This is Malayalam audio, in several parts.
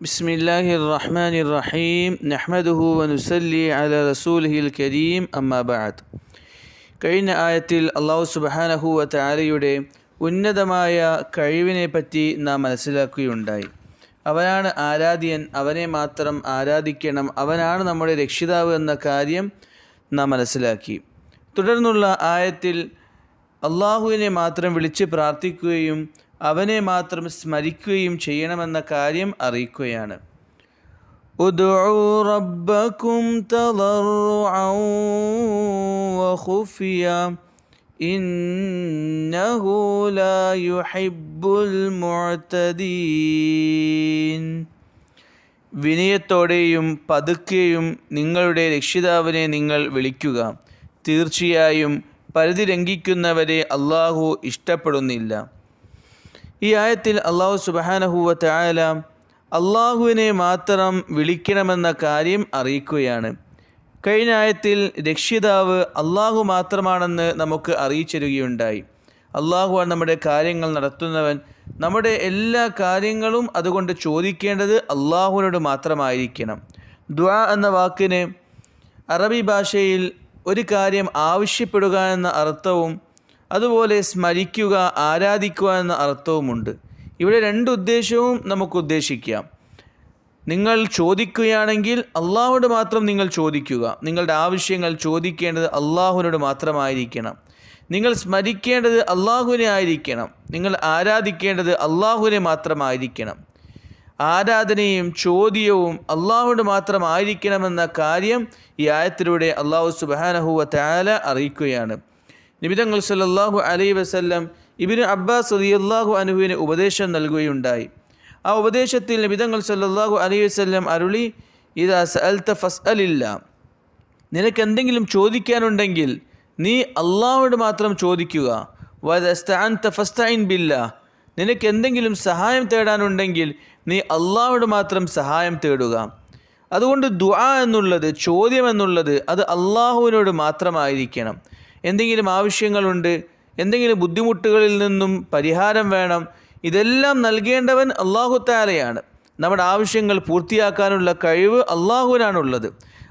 بسم الله الرحمن الرحيم نحمده ونسلي على رسوله الكريم أما بعد കഴിഞ്ഞ ആയത്തിൽ അള്ളാഹു സുബഹാനഹുവ താരയുടെ ഉന്നതമായ കഴിവിനെ പറ്റി നാം മനസ്സിലാക്കുകയുണ്ടായി അവനാണ് ആരാധ്യൻ അവനെ മാത്രം ആരാധിക്കണം അവനാണ് നമ്മുടെ രക്ഷിതാവ് എന്ന കാര്യം നാം മനസ്സിലാക്കി തുടർന്നുള്ള ആയത്തിൽ അള്ളാഹുവിനെ മാത്രം വിളിച്ച് പ്രാർത്ഥിക്കുകയും അവനെ മാത്രം സ്മരിക്കുകയും ചെയ്യണമെന്ന കാര്യം അറിയിക്കുകയാണ് ادعوا ربكم تضرعا وخفيا إنه لا يحب المعتدين വിനയത്തോടെയും പതുക്കെയും നിങ്ങളുടെ രക്ഷിതാവിനെ നിങ്ങൾ വിളിക്കുക തീർച്ചയായും പരിധി ലംഘിക്കുന്നവരെ അള്ളാഹു ഇഷ്ടപ്പെടുന്നില്ല ഈ ആയത്തിൽ അള്ളാഹു സുബഹാനഹുവ തായാല അള്ളാഹുവിനെ മാത്രം വിളിക്കണമെന്ന കാര്യം അറിയിക്കുകയാണ്. കഴിഞ്ഞ ആയത്തിൽ രക്ഷിതാവ് അള്ളാഹു മാത്രമാണെന്ന് നമുക്ക് അറിയിച്ചിരുകയുണ്ടായി. അള്ളാഹുവാണ് നമ്മുടെ കാര്യങ്ങൾ നടത്തുന്നവൻ. നമ്മുടെ എല്ലാ കാര്യങ്ങളും അതുകൊണ്ട് ചോദിക്കേണ്ടത് അള്ളാഹുവിനോട് മാത്രമായിരിക്കണം. ദ്വാ എന്ന വാക്കിന് അറബി ഭാഷയിൽ ഒരു കാര്യം ആവശ്യപ്പെടുക എന്ന അർത്ഥവും അതുപോലെ സ്മരിക്കുക ആരാധിക്കുക എന്ന അർത്ഥവുമുണ്ട്. ഇവിടെ രണ്ട് ഉദ്ദേശവും നമുക്ക് ഉദ്ദേശിക്കാം. നിങ്ങൾ ചോദിക്കുകയാണെങ്കിൽ അള്ളാഹുവിനോട് മാത്രം നിങ്ങൾ ചോദിക്കുക. നിങ്ങളുടെ ആവശ്യങ്ങൾ ചോദിക്കേണ്ടത് അള്ളാഹുവിനോട് മാത്രമായിരിക്കണം. നിങ്ങൾ സ്മരിക്കേണ്ടത് അള്ളാഹുവിനെ ആയിരിക്കണം. നിങ്ങൾ ആരാധിക്കേണ്ടത് അള്ളാഹുവിനെ മാത്രമായിരിക്കണം. ആരാധനയും ചോദ്യവും അള്ളാഹുവിനോട് മാത്രമായിരിക്കണമെന്ന കാര്യം ഈ ആയത്തിലൂടെ അള്ളാഹു സുബാനഹുവ താല അറിയിക്കുകയാണ്. നിബിതങ്ങൾ സല്ലാഹു അലൈ വസല്ലം ഇബിന് അബ്ബാസ് റളിയല്ലാഹു അനുഹുവിന് ഉപദേശം നൽകുകയുണ്ടായി. ആ ഉപദേശത്തിൽ നിബിതങ്ങൾ സല്ലാഹു അലൈ വസല്ലം അരുളി ഇതാ സഅൽത്ത ഫസ് അലില്ല നിനക്ക് എന്തെങ്കിലും ചോദിക്കാനുണ്ടെങ്കിൽ നീ അള്ളാഹുവോട് മാത്രം ചോദിക്കുക. വസ്തഅൻത ഫസ്തഇൻ ബില്ല. നിനക്ക് എന്തെങ്കിലും സഹായം തേടാനുണ്ടെങ്കിൽ നീ അള്ളാഹുവോട് മാത്രം സഹായം തേടുക. അതുകൊണ്ട് ദുആ എന്നുള്ളത് ചോദ്യം എന്നുള്ളത് അത് അള്ളാഹുവിനോട് മാത്രമായിരിക്കണം. എന്തെങ്കിലും ആവശ്യങ്ങളുണ്ട് എന്തെങ്കിലും ബുദ്ധിമുട്ടുകളിൽ നിന്നും പരിഹാരം വേണം ഇതെല്ലാം നൽകേണ്ടവൻ അള്ളാഹു താലയാണ് നമ്മുടെ ആവശ്യങ്ങൾ പൂർത്തിയാക്കാനുള്ള കഴിവ് അള്ളാഹുവിനാണുള്ളത്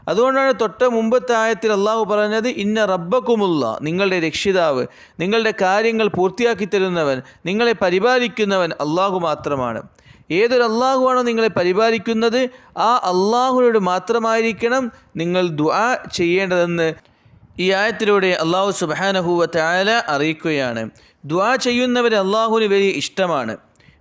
അതുകൊണ്ടാണ് തൊട്ട മുമ്പത്തെ ആയത്തിൽ അള്ളാഹു പറഞ്ഞത് ഇന്ന റബ്ബക്കുമുള്ള നിങ്ങളുടെ രക്ഷിതാവ് നിങ്ങളുടെ കാര്യങ്ങൾ പൂർത്തിയാക്കി തരുന്നവൻ നിങ്ങളെ പരിപാലിക്കുന്നവൻ അള്ളാഹു മാത്രമാണ്. ഏതൊരു അള്ളാഹുവാണോ നിങ്ങളെ പരിപാലിക്കുന്നത് ആ അള്ളാഹുവിനോട് മാത്രമായിരിക്കണം നിങ്ങൾ ദുആ ചെയ്യേണ്ടതെന്ന് ഈ ആയത്തിലൂടെ അള്ളാഹു സുബാനഹുവ താല അറിയിക്കുകയാണ്. ദ്വാ ചെയ്യുന്നവർ അള്ളാഹുവിന് വലിയ ഇഷ്ടമാണ്.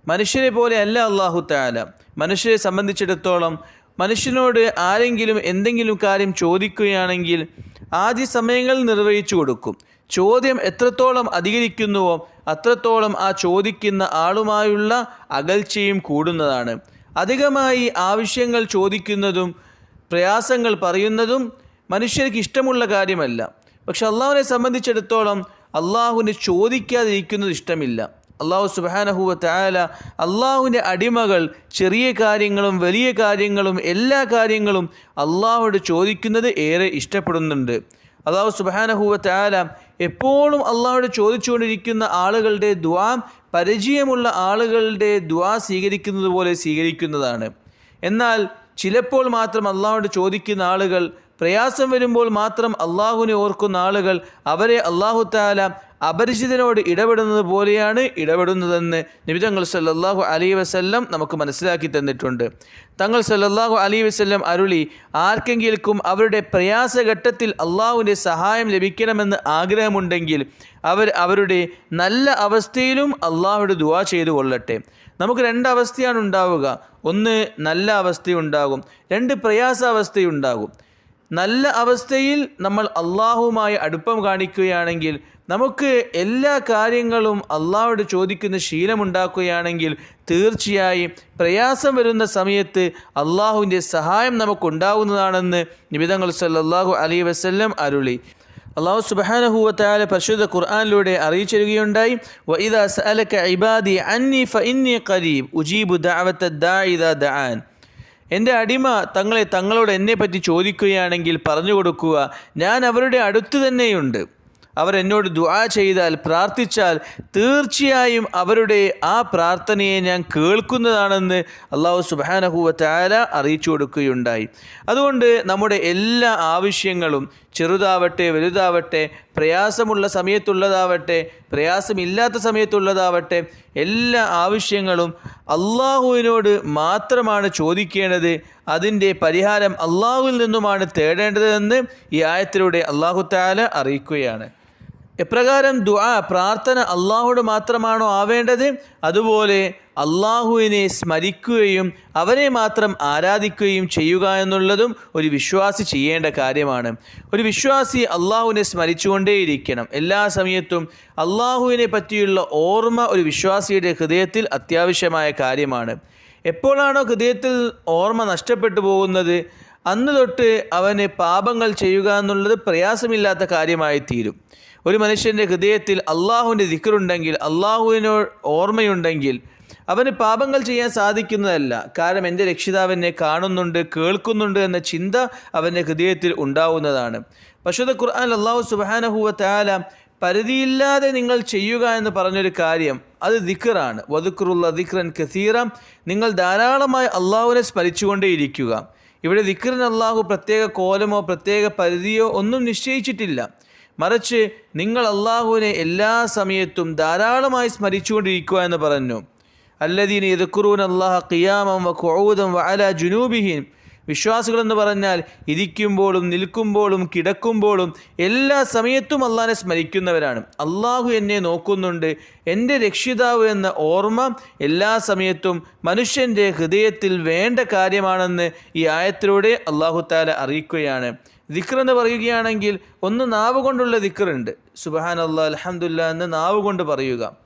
മനുഷ്യരെ പോലെ അല്ല അള്ളാഹു താല മനുഷ്യരെ സംബന്ധിച്ചിടത്തോളം മനുഷ്യനോട് ആരെങ്കിലും എന്തെങ്കിലും കാര്യം ചോദിക്കുകയാണെങ്കിൽ ആദ്യ സമയങ്ങൾ നിർവഹിച്ചു കൊടുക്കും. ചോദ്യം എത്രത്തോളം അധികരിക്കുന്നുവോ അത്രത്തോളം ആ ചോദിക്കുന്ന ആളുമായുള്ള അകൽച്ചയും കൂടുന്നതാണ്. അധികമായി ആവശ്യങ്ങൾ ചോദിക്കുന്നതും പ്രയാസങ്ങൾ പറയുന്നതും മനുഷ്യർക്ക് ഇഷ്ടമുള്ള കാര്യമല്ല. പക്ഷെ അള്ളാഹുവിനെ സംബന്ധിച്ചിടത്തോളം അള്ളാഹുവിനെ ചോദിക്കാതിരിക്കുന്നത് ഇഷ്ടമില്ല. അള്ളാഹു സുബാനഹുവ താല അള്ളാഹുവിന്റെ അടിമകൾ ചെറിയ കാര്യങ്ങളും വലിയ കാര്യങ്ങളും എല്ലാ കാര്യങ്ങളും അള്ളാഹുവോട് ചോദിക്കുന്നത് ഏറെ ഇഷ്ടപ്പെടുന്നുണ്ട്. അള്ളാഹു സുബാനഹുവ താല എപ്പോഴും അള്ളാഹുവോട് ചോദിച്ചുകൊണ്ടിരിക്കുന്ന ആളുകളുടെ ദ്വാ പരിചയമുള്ള ആളുകളുടെ ദ്വാ സ്വീകരിക്കുന്നത് പോലെ സ്വീകരിക്കുന്നതാണ്. എന്നാൽ ചിലപ്പോൾ മാത്രം അള്ളാഹുവോട് ചോദിക്കുന്ന ആളുകൾ പ്രയാസം വരുമ്പോൾ മാത്രം അള്ളാഹുവിനെ ഓർക്കുന്ന ആളുകൾ അവരെ അള്ളാഹു താല അപരിചിതനോട് ഇടപെടുന്നത് പോലെയാണ് ഇടപെടുന്നതെന്ന് നിബിതങ്ങൾ സല്ലാഹു അലി വസ്ല്ലം നമുക്ക് മനസ്സിലാക്കി തന്നിട്ടുണ്ട്. തങ്ങൾ സല്ലാഹു അലി വസ്ല്ലം അരുളി ആർക്കെങ്കിലും അവരുടെ പ്രയാസഘട്ടത്തിൽ അള്ളാഹുവിന്റെ സഹായം ലഭിക്കണമെന്ന് ആഗ്രഹമുണ്ടെങ്കിൽ അവർ അവരുടെ നല്ല അവസ്ഥയിലും അള്ളാഹുയുടെ ദുവാ ചെയ്തു കൊള്ളട്ടെ. നമുക്ക് രണ്ട് അവസ്ഥയാണ് ഉണ്ടാവുക. ഒന്ന് നല്ല അവസ്ഥയുണ്ടാകും. രണ്ട് പ്രയാസാവസ്ഥയുണ്ടാകും. നല്ല അവസ്ഥയിൽ നമ്മൾ അള്ളാഹുമായി അടുപ്പം കാണിക്കുകയാണെങ്കിൽ നമുക്ക് എല്ലാ കാര്യങ്ങളും അള്ളാഹോട് ചോദിക്കുന്ന ശീലമുണ്ടാക്കുകയാണെങ്കിൽ തീർച്ചയായും പ്രയാസം വരുന്ന സമയത്ത് അള്ളാഹുവിന്റെ സഹായം നമുക്കുണ്ടാവുന്നതാണെന്ന് നിബിതങ്ങൾ സല്ലാഹു അലൈ വസ്ല്ലം അരുളി. അള്ളാഹു സുബാനഹുവത്തായ പരിശുദ്ധ ഖുർആാനിലൂടെ അറിയിച്ചിരുകയുണ്ടായി വഇദ സഅലക ഇബാദി അന്നി ഫഇന്നി ഖരീബ് ഉജീബു ദഅവത്ത ദാഇദ എന്റെ അടിമ തങ്ങളെ തങ്ങളോട് എന്നെപ്പറ്റി ചോദിക്കുകയാണെങ്കിൽ പറഞ്ഞു കൊടുക്കുക ഞാൻ അവരുടെ അടുത്ത് തന്നെയുണ്ട്. അവർ എന്നോട് ദുആ ചെയ്താൽ പ്രാർത്ഥിച്ചാൽ തീർച്ചയായും അവരുടെ ആ പ്രാർത്ഥനയെ ഞാൻ കേൾക്കുന്നതാണെന്ന് അള്ളാഹു സുബാനഹുവ താല അറിയിച്ചു കൊടുക്കുകയുണ്ടായി. അതുകൊണ്ട് നമ്മുടെ എല്ലാ ആവശ്യങ്ങളും ചെറുതാവട്ടെ വലുതാവട്ടെ പ്രയാസമുള്ള സമയത്തുള്ളതാവട്ടെ പ്രയാസമില്ലാത്ത സമയത്തുള്ളതാവട്ടെ എല്ലാ ആവശ്യങ്ങളും അള്ളാഹുവിനോട് മാത്രമാണ് ചോദിക്കേണ്ടത്. അതിന്റെ പരിഹാരം അള്ളാഹുവിൽ നിന്നുമാണ് തേടേണ്ടതെന്ന് ഈ ആയത്തിലൂടെ അള്ളാഹു താല അറിയിക്കുകയാണ്. എപ്രകാരം ദുആ പ്രാർത്ഥന അള്ളാഹുട് മാത്രമാണോ ആവേണ്ടത്? അതുപോലെ അള്ളാഹുവിനെ സ്മരിക്കുകയും അവനെ മാത്രം ആരാധിക്കുകയും ചെയ്യുക എന്നുള്ളതും ഒരു വിശ്വാസി ചെയ്യേണ്ട കാര്യമാണ്. ഒരു വിശ്വാസി അള്ളാഹുവിനെ സ്മരിച്ചുകൊണ്ടേയിരിക്കണം. എല്ലാ സമയത്തും അള്ളാഹുവിനെ പറ്റിയുള്ള ഓർമ്മ ഒരു വിശ്വാസിയുടെ ഹൃദയത്തിൽ അത്യാവശ്യമായ കാര്യമാണ്. എപ്പോഴാണോ ഹൃദയത്തിൽ ഓർമ്മ നഷ്ടപ്പെട്ടു പോകുന്നത് അന്ന് തൊട്ട് അവന് പാപങ്ങൾ ചെയ്യുക എന്നുള്ളത് പ്രയാസമില്ലാത്ത കാര്യമായി തീരും ഒരു മനുഷ്യന്റെ ഹൃദയത്തിൽ അള്ളാഹുവിന്റെ ദിക്കറുണ്ടെങ്കിൽ അള്ളാഹുവിനോ ഓർമ്മയുണ്ടെങ്കിൽ അവന് പാപങ്ങൾ ചെയ്യാൻ സാധിക്കുന്നതല്ല. കാരണം എന്റെ രക്ഷിതാവിനെ കാണുന്നുണ്ട് കേൾക്കുന്നുണ്ട് എന്ന ചിന്ത അവന്റെ ഹൃദയത്തിൽ ഉണ്ടാവുന്നതാണ്. പശുത ഖുർആൻ അള്ളാഹു സുബാനഹുവ താല പരിധിയില്ലാതെ നിങ്ങൾ ചെയ്യുക എന്ന് പറഞ്ഞൊരു കാര്യം അത് ദിക്കറാണ് വതുക്കുറുള്ള ദിക്റൻ കസീറ. നിങ്ങൾ ധാരാളമായി അള്ളാഹുവിനെ സ്മരിച്ചുകൊണ്ടേയിരിക്കുക. ഇവിടെ ദിക്കറിന് അള്ളാഹു പ്രത്യേക കോലമോ പ്രത്യേക പരിധിയോ ഒന്നും നിശ്ചയിച്ചിട്ടില്ല. മറിച്ച് നിങ്ങൾ അള്ളാഹുവിനെ എല്ലാ സമയത്തും ധാരാളമായി സ്മരിച്ചുകൊണ്ടിരിക്കുക എന്ന് പറഞ്ഞു. അല്ലദീൻ എതുക്കുറൂൻ അള്ളാഹ ഖിയാമം വ ഖുഊദം വ അല ജുനൂബിഹിൻ. വിശ്വാസികളെന്ന് പറഞ്ഞാൽ ഇരിക്കുമ്പോഴും നിൽക്കുമ്പോഴും കിടക്കുമ്പോഴും എല്ലാ സമയത്തും അള്ളാഹിനെ സ്മരിക്കുന്നവരാണ്. അള്ളാഹു എന്നെ നോക്കുന്നുണ്ട്. എന്റെ രക്ഷിതാവ് എന്ന ഓർമ്മ എല്ലാ സമയത്തും മനുഷ്യന്റെ ഹൃദയത്തിൽ വേണ്ട കാര്യമാണെന്ന് ഈ ആയത്തിലൂടെ അള്ളാഹു താല അറിയിക്കുകയാണ്. എന്ന് പറയുകയാണെങ്കിൽ ഒന്ന് നാവ് കൊണ്ടുള്ള ദിക്റുണ്ട്. സുബഹാൻ അള്ളാഹ് അലഹമുല്ല എന്ന് നാവ് കൊണ്ട് പറയുക.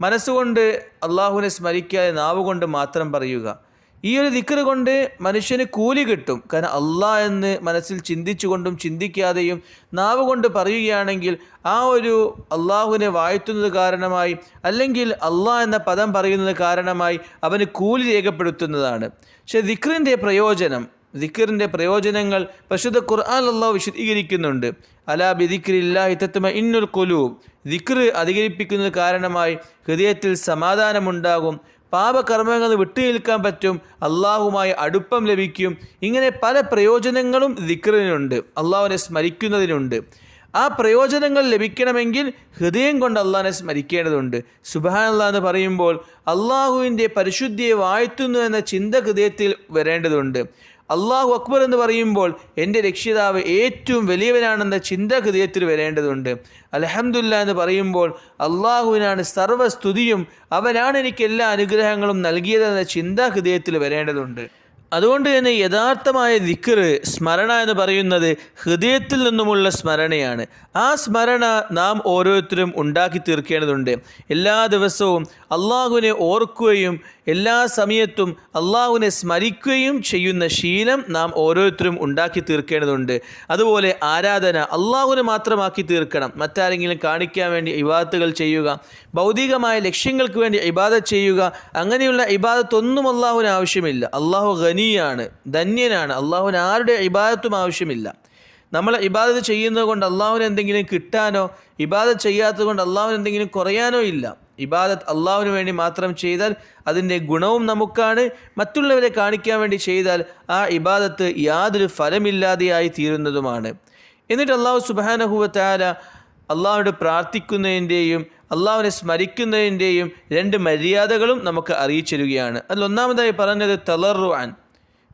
മനസ്സുകൊണ്ട് അള്ളാഹുവിനെ സ്മരിക്കാതെ നാവ് കൊണ്ട് മാത്രം പറയുക. ഈ ഒരു ദിക്ർ കൊണ്ട് മനുഷ്യന് കൂലി കിട്ടും. കാരണം അള്ളാഹ് എന്ന് മനസ്സിൽ ചിന്തിച്ചുകൊണ്ടും ചിന്തിക്കാതെയും നാവ് കൊണ്ട് പറയുകയാണെങ്കിൽ ആ ഒരു അള്ളാഹുവിനെ വാഴ്ത്തുന്നത് കാരണമായി അല്ലെങ്കിൽ അള്ളാഹ് എന്ന പദം പറയുന്നത് കാരണമായി അവന് കൂലി രേഖപ്പെടുത്തുന്നതാണ്. പക്ഷെ ദിക്റിന്റെ പ്രയോജനം ദിക്കറിന്റെ പ്രയോജനങ്ങൾ പരിശുദ്ധ ഖുർആൻ അള്ളാഹു വിശദീകരിക്കുന്നുണ്ട്. അലാ ബിദിക്രില്ലാഹി തത്മ ഇന്നുൽ കുലൂബ് ദിക്ർ അധികരിപ്പിക്കുന്നത് കാരണമായി ഹൃദയത്തിൽ സമാധാനമുണ്ടാകും. പാപകർമ്മങ്ങൾ വിട്ടു നിൽക്കാൻ പറ്റും. അള്ളാഹുമായി അടുപ്പം ലഭിക്കും. ഇങ്ങനെ പല പ്രയോജനങ്ങളും ദിക്റിനുണ്ട്. അള്ളാഹുവിനെ സ്മരിക്കുന്നതിനുണ്ട്. ആ പ്രയോജനങ്ങൾ ലഭിക്കണമെങ്കിൽ ഹൃദയം കൊണ്ട് അള്ളാഹിനെ സ്മരിക്കേണ്ടതുണ്ട്. അള്ളാഹ് എന്ന് പറയുമ്പോൾ അള്ളാഹുവിന്റെ പരിശുദ്ധിയെ വാഴ്ത്തുന്നു എന്ന ചിന്ത ഹൃദയത്തിൽ വരേണ്ടതുണ്ട്. അള്ളാഹു അക്ബർ എന്ന് പറയുമ്പോൾ എന്റെ രക്ഷിതാവ് ഏറ്റവും വലിയവനാണെന്ന ചിന്ത ഹൃദയത്തിൽ വരേണ്ടതുണ്ട്. അലഹമുല്ല എന്ന് പറയുമ്പോൾ അള്ളാഹുവിനാണ് സർവസ്തുതിയും അവനാണ് എനിക്ക് എല്ലാ അനുഗ്രഹങ്ങളും നൽകിയതെന്ന ചിന്ത ഹൃദയത്തിൽ വരേണ്ടതുണ്ട്. അതുകൊണ്ട് തന്നെ യഥാർത്ഥമായ ദിക്കർ സ്മരണ എന്ന് പറയുന്നത് ഹൃദയത്തിൽ നിന്നുമുള്ള സ്മരണയാണ്. ആ സ്മരണ നാം ഓരോരുത്തരും ഉണ്ടാക്കി തീർക്കേണ്ടതുണ്ട്. എല്ലാ ദിവസവും അള്ളാഹുവിനെ ഓർക്കുകയും എല്ലാ സമയത്തും അള്ളാഹുവിനെ സ്മരിക്കുകയും ചെയ്യുന്ന ശീലം നാം ഓരോരുത്തരും ഉണ്ടാക്കി തീർക്കേണ്ടതുണ്ട്. അതുപോലെ ആരാധന അള്ളാഹുവിനെ മാത്രമാക്കി തീർക്കണം. മറ്റാരെങ്കിലും കാണിക്കാൻ വേണ്ടി ഇബാദത്തുകൾ ചെയ്യുക ഭൗതികമായ ലക്ഷ്യങ്ങൾക്ക് വേണ്ടി ഇബാദത്ത് ചെയ്യുക അങ്ങനെയുള്ള ഇബാദത്തൊന്നും അള്ളാഹുവിന് ആവശ്യമില്ല. അള്ളാഹു ഖനിയാണ് ധന്യനാണ്. അള്ളാഹുവിന് ആരുടെ ഇബാദത്തും ആവശ്യമില്ല. നമ്മൾ ഇബാദത്ത് ചെയ്യുന്നത് കൊണ്ട് അള്ളാഹുവിന് എന്തെങ്കിലും കിട്ടാനോ ഇബാദത്ത് ചെയ്യാത്തത് കൊണ്ട് അള്ളാഹുവിന് എന്തെങ്കിലും കുറയാനോ ഇല്ല. ഇബാദത്ത് അള്ളാഹുവിന് വേണ്ടി മാത്രം ചെയ്താൽ അതിന്റെ ഗുണവും നമുക്കാണ്. മറ്റുള്ളവരെ കാണിക്കാൻ വേണ്ടി ചെയ്താൽ ആ ഇബാദത്ത് യാതൊരു ഫലമില്ലാതെയായി തീരുന്നതുമാണ്. എന്നിട്ട് അള്ളാഹു സുബാനഹുവത്താല അള്ളാഹുവിനോട് പ്രാർത്ഥിക്കുന്നതിന്റെയും അള്ളാഹുവിനെ സ്മരിക്കുന്നതിന്റെയും രണ്ട് മര്യാദകളും നമുക്ക് അറിയിച്ചിരുകയാണ്. അതിൽ ഒന്നാമതായി പറഞ്ഞത് തളറു അൻ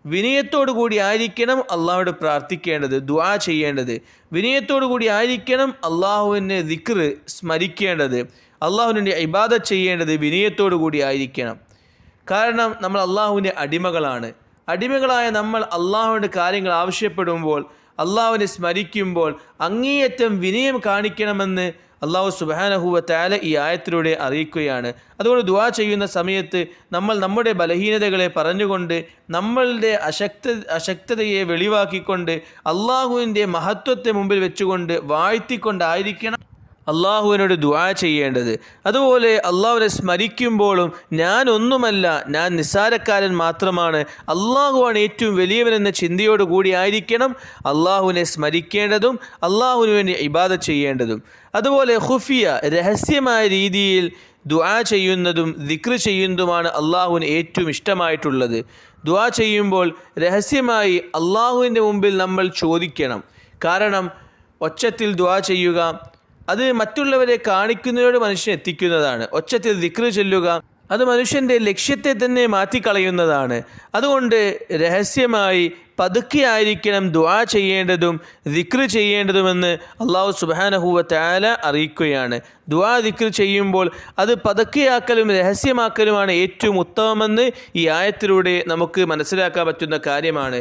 വിനയത്തോടു കൂടി ആയിരിക്കണം അള്ളാഹുവോട് പ്രാർത്ഥിക്കേണ്ടത് ദുആ ചെയ്യേണ്ടത്. വിനയത്തോടു കൂടി ആയിരിക്കണം അള്ളാഹുവിനെ ദിക്ർ സ്മരിക്കേണ്ടത്. അള്ളാഹുവിന്റെ ഇബാദ ചെയ്യേണ്ടത് വിനയത്തോടു കൂടി ആയിരിക്കണം കാരണം നമ്മൾ അള്ളാഹുവിന്റെ അടിമകളാണ്. അടിമകളായ നമ്മൾ അള്ളാഹുവിന്റെ കാര്യങ്ങൾ ആവശ്യപ്പെടുമ്പോൾ അള്ളാഹുവിനെ സ്മരിക്കുമ്പോൾ അങ്ങേയറ്റം വിനയം കാണിക്കണമെന്ന് അള്ളാഹു സുബാനഹുവ താല ഈ ആയത്തിലൂടെ അറിയിക്കുകയാണ്. അതുകൊണ്ട് ദുവാ ചെയ്യുന്ന സമയത്ത് നമ്മൾ നമ്മുടെ ബലഹീനതകളെ പറഞ്ഞുകൊണ്ട് നമ്മളുടെ അശക്ത അശക്തതയെ വെളിവാക്കിക്കൊണ്ട് അള്ളാഹുവിന്റെ മഹത്വത്തെ മുമ്പിൽ വെച്ചുകൊണ്ട് വാഴ്ത്തിക്കൊണ്ടായിരിക്കണം. അള്ളാഹുവിനോട് ദുആ ചെയ്യേണ്ടത്. അതുപോലെ അള്ളാഹുവിനെ സ്മരിക്കുമ്പോഴും ഞാൻ ഒന്നുമല്ല ഞാൻ നിസ്സാരക്കാരൻ മാത്രമാണ്. അള്ളാഹുവാണ് ഏറ്റവും വലിയവനെന്ന ചിന്തയോട് കൂടി ആയിരിക്കണം അള്ളാഹുവിനെ സ്മരിക്കേണ്ടതും അള്ളാഹുവിന് വേണ്ടി ഇബാദ ചെയ്യേണ്ടതും. അതുപോലെ ഖുഫിയ രഹസ്യമായ രീതിയിൽ ദുആ ചെയ്യുന്നതും ദിക്ർ ചെയ്യുന്നതുമാണ് അള്ളാഹുവിന് ഏറ്റവും ഇഷ്ടമായിട്ടുള്ളത്. ദുആ ചെയ്യുമ്പോൾ രഹസ്യമായി അള്ളാഹുവിന്റെ മുമ്പിൽ നമ്മൾ ചോദിക്കണം. കാരണം ഒച്ചത്തിൽ ദുആ ചെയ്യുക അത് മറ്റുള്ളവരെ കാണിക്കുന്നതിനോട് മനുഷ്യൻ എത്തിക്കുന്നതാണ്. ഒച്ചത്തിൽ ദിക്ർ ചൊല്ലുക അത് മനുഷ്യന്റെ ലക്ഷ്യത്തെ തന്നെ മാറ്റിക്കളയുന്നതാണ്. അതുകൊണ്ട് രഹസ്യമായി പതുക്കെ ആയിരിക്കണം ദുആ ചെയ്യേണ്ടതും ദിക്ർ ചെയ്യേണ്ടതുമെന്ന് അള്ളാഹു സുബാനഹുവ താല അറിയിക്കുകയാണ്. ദ്വാ ദിക്ർ ചെയ്യുമ്പോൾ അത് പതുക്കെയാക്കലും രഹസ്യമാക്കലുമാണ് ഏറ്റവും ഉത്തമമെന്ന് ഈ ആയത്തിലൂടെ നമുക്ക് മനസ്സിലാക്കാൻ പറ്റുന്ന കാര്യമാണ്.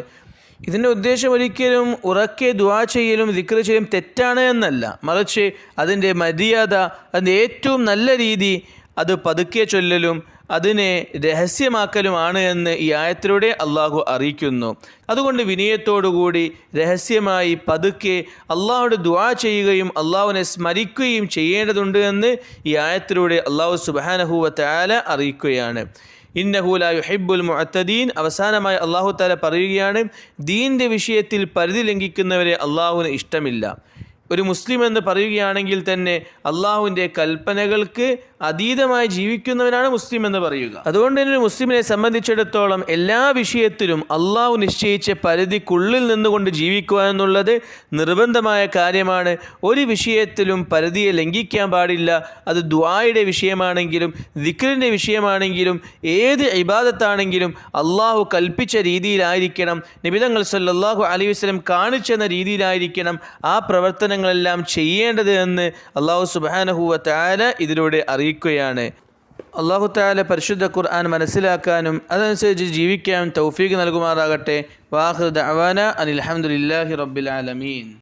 ഇതിന്റെ ഉദ്ദേശം ഒരിക്കലും ഉറക്കെ ദുആ ചെയ്യലും ദിക്ര ചെയ്യലും തെറ്റാണ് എന്നല്ല. മറിച്ച് അതിന്റെ മര്യാദ അതിന്റെ ഏറ്റവും നല്ല രീതി അത് പതുക്കെ ചൊല്ലലും അതിനെ രഹസ്യമാക്കലുമാണ് എന്ന് ഈ ആയത്തിലൂടെ അള്ളാഹു അറിയിക്കുന്നു. അതുകൊണ്ട് വിനയത്തോടുകൂടി രഹസ്യമായി പതുക്കെ അള്ളാഹുടെ ദുവാ ചെയ്യുകയും അള്ളാഹുവിനെ സ്മരിക്കുകയും ചെയ്യേണ്ടതുണ്ട് എന്ന് ഈ ആയത്തിലൂടെ അള്ളാഹു സുബാനഹുവ താല അറിയിക്കുകയാണ്. ഇന്നഹുല യുഹിബുൽ മുഅത്തദീൻ. അവസാനമായി അള്ളാഹു താല പറയുകയാണ് ദീന്റെ വിഷയത്തിൽ പരിധി ലംഘിക്കുന്നവരെ അള്ളാഹുവിന് ഇഷ്ടമില്ല. ഒരു മുസ്ലിം എന്ന് പറയുകയാണെങ്കിൽ തന്നെ അള്ളാഹുവിന്റെ കൽപ്പനകൾക്ക് അതീതമായി ജീവിക്കുന്നവനാണ് മുസ്ലിം എന്ന് പറയുക. അതുകൊണ്ട് തന്നെ ഒരു മുസ്ലിമിനെ സംബന്ധിച്ചിടത്തോളം എല്ലാ വിഷയത്തിലും അള്ളാഹു നിശ്ചയിച്ച പരിധിക്കുള്ളിൽ നിന്നുകൊണ്ട് ജീവിക്കുക എന്നുള്ളത് നിർബന്ധമായ കാര്യമാണ്. ഒരു വിഷയത്തിലും പരിധിയെ ലംഘിക്കാൻ പാടില്ല. അത് ദ്വായുടെ വിഷയമാണെങ്കിലും ദിക്റിന്റെ വിഷയമാണെങ്കിലും ഏത് ഇബാദത്താണെങ്കിലും അള്ളാഹു കൽപ്പിച്ച രീതിയിലായിരിക്കണം. നിബിതങ്ങൾ സല്ലാഹു അലൈഹി വസ്ലം കാണിച്ചെന്ന രീതിയിലായിരിക്കണം ആ പ്രവർത്തനങ്ങളെല്ലാം ചെയ്യേണ്ടത് എന്ന് അള്ളാഹു സുബാനഹുവ താല ഇതിലൂടെ അറിയിക്കുകയാണ്. അള്ളാഹു താല പരിശുദ്ധ ഖുർആൻ മനസ്സിലാക്കാനും അതനുസരിച്ച് ജീവിക്കാനും തൗഫീഖ് നൽകുമാറാകട്ടെ. വാഹൃദ് അവാന അനിൽഹമുല്ലാഹി റബ്ബിൽ ആലമീൻ.